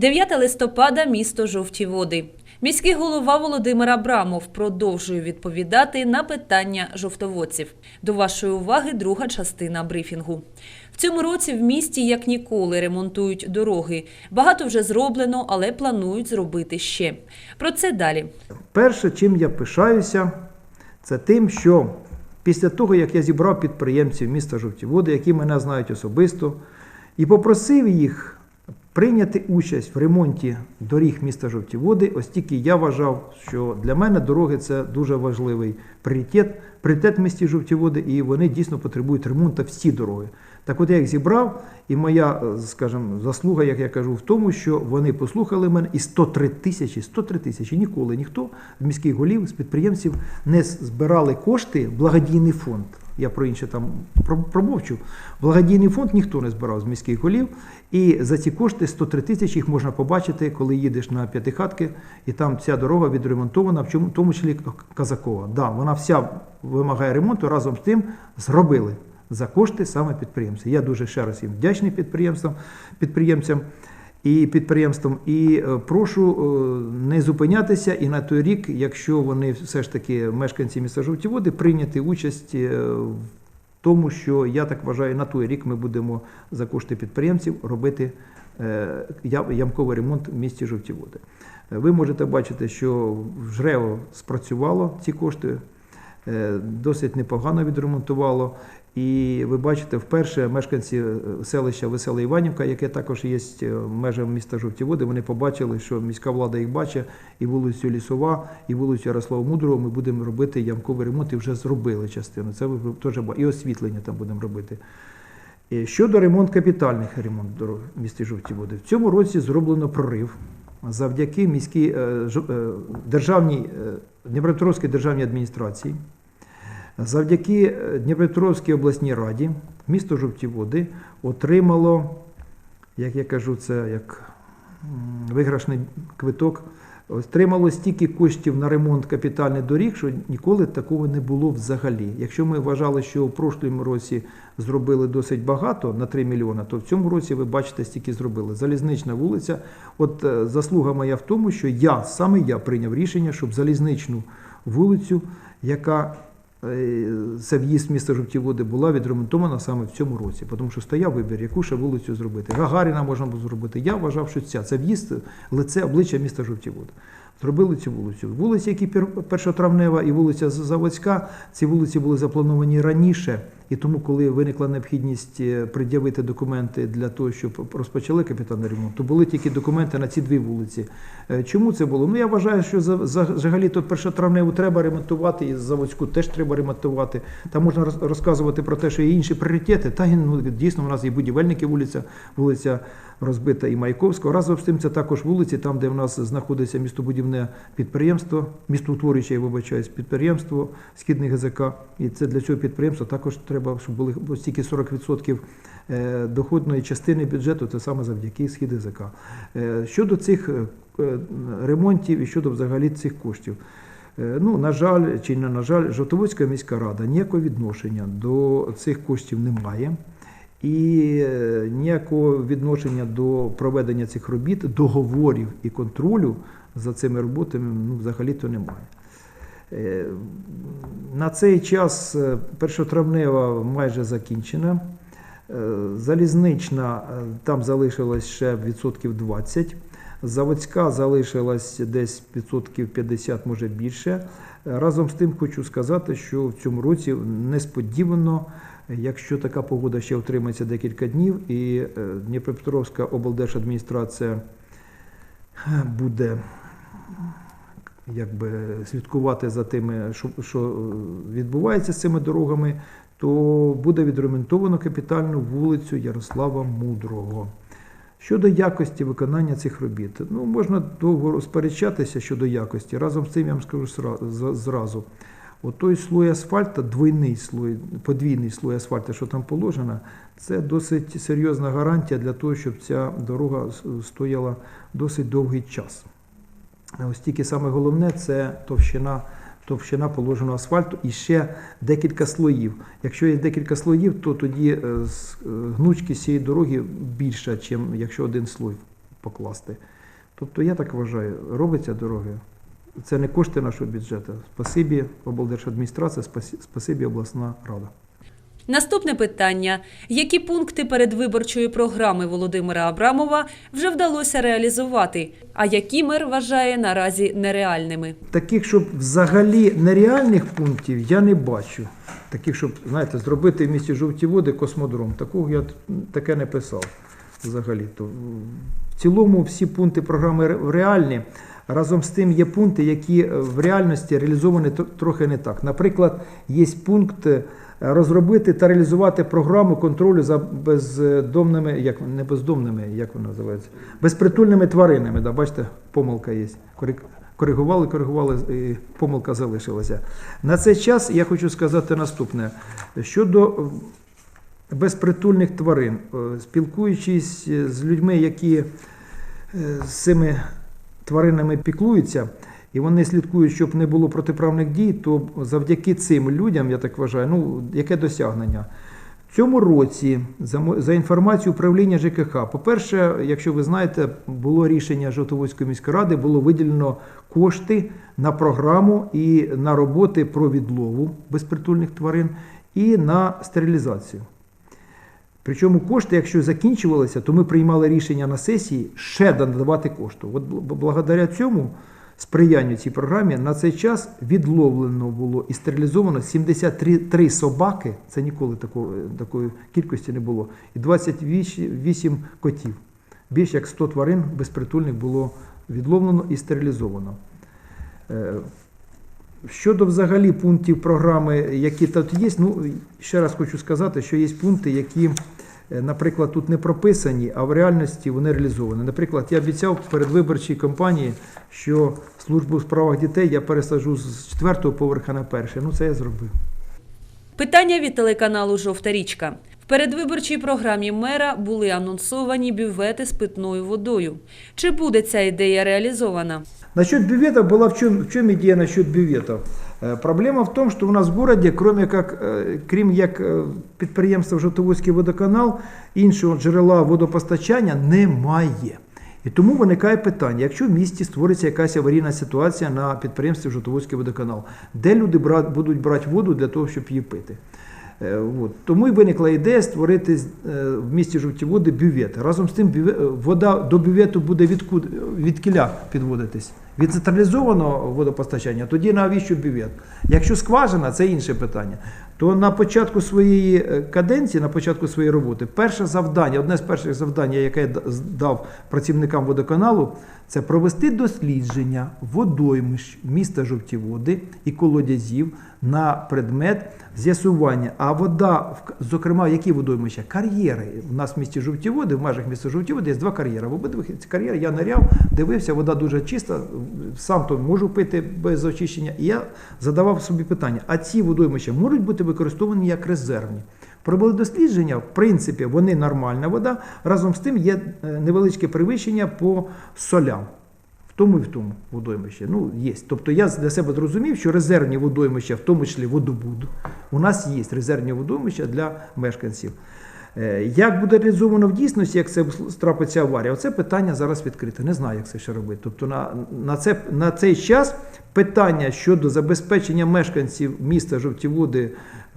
9 листопада, місто Жовті Води. Міський голова Володимир Абрамов продовжує відповідати на питання жовтоводців. До вашої уваги друга частина брифінгу. В цьому році в місті як ніколи ремонтують дороги. Багато вже зроблено, але планують зробити ще. Про це далі. Перше, чим я пишаюся, це тим, що після того, як я зібрав підприємців міста Жовті Води, які мене знають особисто, і попросив їх прийняти участь в ремонті доріг міста Жовті Води, оскільки я вважав, що для мене дороги це дуже важливий пріоритет, пріоритет в місті Жовті Води, і вони дійсно потребують ремонту всі дороги. Так от я їх зібрав, і моя, е, скажімо, заслуга, як я кажу, в тому, що вони послухали мене і 103 тисячі, 103 тисячі ніколи ніхто з міських голів, з підприємців не збирали кошти в благодійний фонд. Я про інше там про- промовчу. Благодійний фонд ніхто не збирав з міських голів. І за ці кошти 103 тисячі їх можна побачити, коли їдеш на п'ятихатки, і там ця дорога відремонтована, в тому числі Казакова. Да, вона вся вимагає ремонту, разом з тим зробили за кошти саме підприємці. Я дуже ще раз їм вдячний підприємствам, підприємцям і підприємствам. І е, прошу е, не зупинятися і на той рік, якщо вони все ж таки мешканці міста Жовті Води, прийняти участь е, в тому, що я так вважаю, на той рік ми будемо за кошти підприємців робити ямковий ремонт в місті Жовті Води. Е, Ви можете бачити, що в спрацювало ці кошти, досить непогано відремонтувало. І ви бачите, вперше мешканці е, селища Весела Іванівка, яке також є е, межами міста Жовті Води, вони побачили, що міська влада їх бачить, і вулицю Лісова, і вулицю Ярослава Мудрого ми будемо робити ямковий ремонт і вже зробили частину. Це теж і освітлення там будемо робити. Е, Щодо ремонт капітальних ремонт дорог в місті Жовті Води, в цьому році зроблено прорив завдяки міській державній Дніпропетровській державній адміністрації. Завдяки е, Дніпропетровській обласній раді місто Жовті Води отримало, як я кажу, це як виграшний квиток, отримало стільки коштів на ремонт капітальних доріг, що ніколи такого не було взагалі. Якщо ми вважали, що в прошлому році зробили досить багато на 3 мільйони, то в цьому році ви бачите, стільки зробили. Залізнична вулиця. От е, заслуга моя в тому, що я саме я прийняв рішення, щоб залізничну вулицю, яка е, це в'їзд міста місто Жовті Води була відремонтована саме в цьому році, тому що стояв вибір, яку ще вулицю зробити. Гагаріна можна було зробити. Я вважав, що ця це в'їзд, лице, обличчя міста Жовті Води. Зробили цю вулицю. Вулиці, які пер- першотравнева і вулиця Заводська, ці вулиці були заплановані раніше. І тому, коли виникла необхідність е, пред'явити документи для того, щоб розпочали капітальний ремонт, то були тільки документи на ці дві вулиці. Е, Чому це було? Ну я вважаю, що за- за- взагалі то першотравневу треба ремонтувати, і заводську теж треба ремонтувати. Там можна розказувати про те, що є інші пріоритети. Та ну, дійсно, у нас і будівельники вулиця, вулиця розбита і Майковська. Разом з тим, це також вулиці, там, де в нас знаходиться містобудівне підприємство, містоутворююче, я вибачаюсь, підприємство Східний ГЗК. І це для цього підприємства також треба, щоб були стільки 40% е, доходної частини бюджету, це саме завдяки Схід ГЗК. Е, Щодо цих е, ремонтів і щодо взагалі цих коштів. Ну, на жаль, чи не на жаль, Жовтоводська міська рада ніякого відношення до цих коштів не має. І ніякого відношення до проведення цих робіт, договорів і контролю за цими роботами ну, взагалі-то немає. Е, На цей час е, першотравнева майже закінчена. Е, Залізнична там залишилось ще відсотків 20. Заводська залишилась десь відсотків 50, може більше. Разом з тим хочу сказати, що в цьому році несподівано, якщо така погода ще утримається декілька днів, і Дніпропетровська облдержадміністрація буде якби слідкувати за тими, що, що е, відбувається з цими дорогами, то буде відремонтовано капітальну вулицю Ярослава Мудрого. Щодо якості виконання цих робіт, ну можна довго розперечатися щодо якості. Разом з цим я вам скажу зразу. Той слой асфальту, двойний слой, подвійний слой асфальту, що там положено, це досить серйозна гарантія для того, щоб ця дорога стояла досить довгий час. Ось тільки саме головне це товщина, товщина положеного асфальту і ще декілька слоїв. Якщо є декілька слоїв, то тоді е, е, гнучкість цієї дороги більша, ніж якщо один слой покласти. Тобто, я так вважаю, робиться дороги. Це не кошти нашого бюджету. Спасибі облдержадміністрація, спасибі обласна рада. Наступне питання: які пункти передвиборчої програми Володимира Абрамова вже вдалося реалізувати, а які мер вважає наразі нереальними? Таких, щоб взагалі нереальних пунктів, я не бачу. Таких, щоб, знаєте, зробити в місті жовті води космодром. Такого я таке не писав взагалі. То в цілому всі пункти програми ре- реальні. Разом з тим є пункти, які е, в реальності реалізовані трохи не так. Наприклад, є пункт е, розробити та реалізувати програму контролю за бездомними, як не бездомними, як вона називається, безпритульними тваринами. Да, бачите, помилка є. Коригували, коригували, і помилка залишилася. На цей час я хочу сказати наступне. Щодо безпритульних тварин, е, спілкуючись з людьми, які е, з цими тваринами піклуються, і вони слідкують, щоб не було протиправних дій, то завдяки цим людям, я так вважаю, ну, яке досягнення? В цьому році, за, інформацією управління ЖКХ, по-перше, якщо ви знаєте, було рішення Жовтоводської міської ради, було виділено кошти на програму і на роботи про відлову безпритульних тварин і на стерилізацію. Причому кошти, якщо закінчувалися, то ми приймали рішення на сесії ще надавати кошти. От благодаря цьому сприянню цій програмі на цей час відловлено було і стерилізовано 73 собаки. Це ніколи такої, такої кількості не було. І 28 котів. Більш як 100 тварин безпритульних було відловлено і стерилізовано. Е, Щодо взагалі пунктів програми, які тут є, ну ще раз хочу сказати, що є пункти, які, наприклад, тут не прописані, а в реальності вони реалізовані. Наприклад, я обіцяв перед виборчій кампанії, що службу у справах дітей я пересаджу з четвертого поверха на перший. Ну це я зробив. Питання від телеканалу Жовта річка. В передвиборчій програмі мера були анонсовані бювети з питною водою. Чи буде ця ідея реалізована? Насчет бюветов была в чем, в чем идея насчет бюветов? Э, Проблема в том, что у нас в городе, кроме э, крім як е, підприємства Жовтоводський водоканал, іншого джерела водопостачання немає. І тому виникає питання, якщо в місті створиться якась аварійна ситуація на підприємстві Жовтоводський водоканал, де люди будуть брати воду для того, щоб її пити? Е, От. Тому і виникла ідея створити е, в місті жовті води бювет. Разом з тим е, вода до бювету буде відкуд, від кіля підводитись. Від централізованого водопостачання, тоді навіщо бювет? Якщо скважина, це інше питання. То на початку своєї е, каденції, на початку своєї роботи, перше завдання, одне з перших завдань, яке я дав працівникам водоканалу, це провести дослідження водоймищ міста Жовті Води і колодязів на предмет з'ясування. А вода, зокрема, які водоймища? Кар'єри. У нас в місті Жовті Води, в межах міста Жовті Води є два кар'єри. В обидвих кар'єри я ниряв, дивився, вода дуже чиста, сам то можу пити без очищення. І я задавав собі питання: а ці водоймища можуть бути використовані як резервні? Пробили дослідження, в принципі, вони нормальна вода. Разом з тим є е, невеличке перевищення по солям. В тому і в тому водоймищі. Ну, є. Тобто я для себе зрозумів, що резервні водоймища, в тому числі водобуд, у нас є резервні водоймища для мешканців. Е, Як буде реалізовано в дійсності, як це трапиться аварія? Оце питання зараз відкрите. Не знаю, як це ще робити. Тобто на, на, це, на цей час питання щодо забезпечення мешканців міста Жовтіводи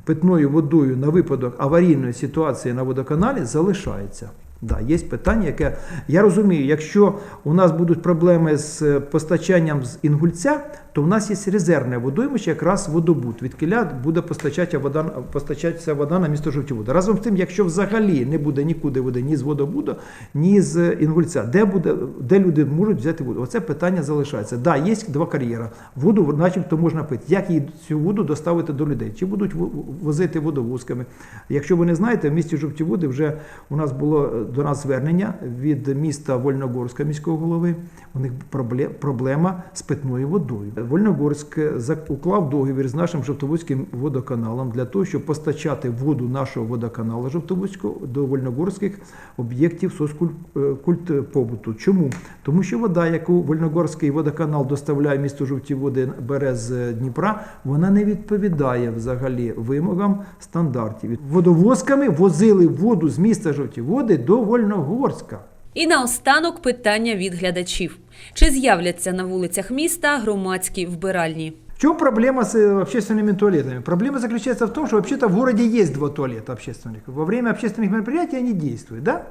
питною водою на випадок аварійної ситуації на водоканалі залишається. Да, є питання, яке я розумію, якщо у нас будуть проблеми з е, постачанням з Інгульця, то в нас є резервне водоймище, якраз водобуд. Від киля буде постачатися вода, постачатися вода на місто Жовтівода. Разом з тим, якщо взагалі не буде нікуди води ні з водобуду, ні з Інгульця, де, буде, де люди можуть взяти воду? Оце питання залишається. Да, є два кар'єри. Воду, начебто, можна пити. Як її цю воду доставити до людей? Чи будуть во- возити водовозками? Якщо ви не знаєте, в місті Жовті Води вже у нас було е, до нас звернення від міста Вольногорська міського голови. У них пробле- проблема з питною водою. Вольногорськ уклав договір з нашим Жовтоводським водоканалом для того, щоб постачати воду нашого водоканалу Жовтоводського до вольногорських об'єктів соцкультпобуту. Чому? Тому що вода, яку Вольногорський водоканал доставляє місто Жовті Води, бере з Дніпра, вона не відповідає взагалі вимогам стандартів. Водовозками возили воду з міста Жовті Води до Вольногорська. І наостанок питання від глядачів: чи з'являться на вулицях міста громадські вбиральні? В чем проблема с э, общественными туалетами? Проблема заключается в том, что вообще-то в городе есть два туалета общественных. Во время общественных мероприятий они действуют, да?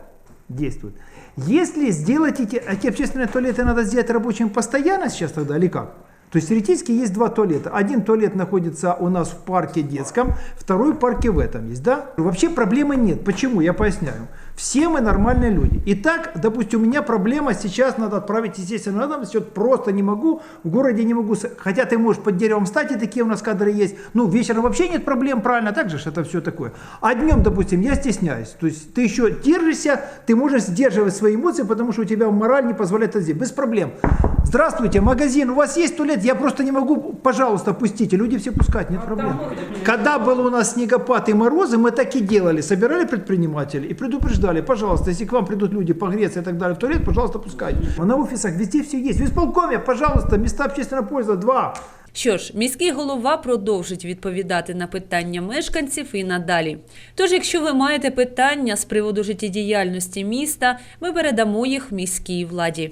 Действуют. Если сделать эти, эти общественные туалеты надо сделать рабочими постоянно сейчас тогда или как? То есть теоретически есть два туалета. Один туалет находится у нас в парке детском, второй в парке в этом есть, да? Вообще проблемы нет. Почему? Я поясняю. Все мы нормальные люди. Итак, допустим, у меня проблема сейчас надо отправить, естественно, на дом, счет просто не могу, в городе не могу, хотя ты можешь под деревом встать, и такие у нас кадры есть. Ну, вечером вообще нет проблем, правильно, так же это все такое. А днем, допустим, я стесняюсь. То есть ты еще держишься, ты можешь сдерживать свои эмоции, потому что у тебя мораль не позволяет это сделать. Без проблем. Здравствуйте, магазин, у вас есть туалет? Я просто не могу, пожалуйста, пустите. Люди все пускать, нет проблем. Когда был у нас снегопад и морозы, мы так и делали. Собирали предпринимателей и предупреждали, пожалуйста, если к вам придут люди погреться и так далее в туалет, пожалуйста, пускайте. А на офисах везде все есть. В исполкоме, пожалуйста, места общественного пользования два. Що ж, міський голова продовжить відповідати на питання мешканців і надалі. Тож, якщо ви маєте питання з приводу життєдіяльності міста, ми передамо їх міській владі.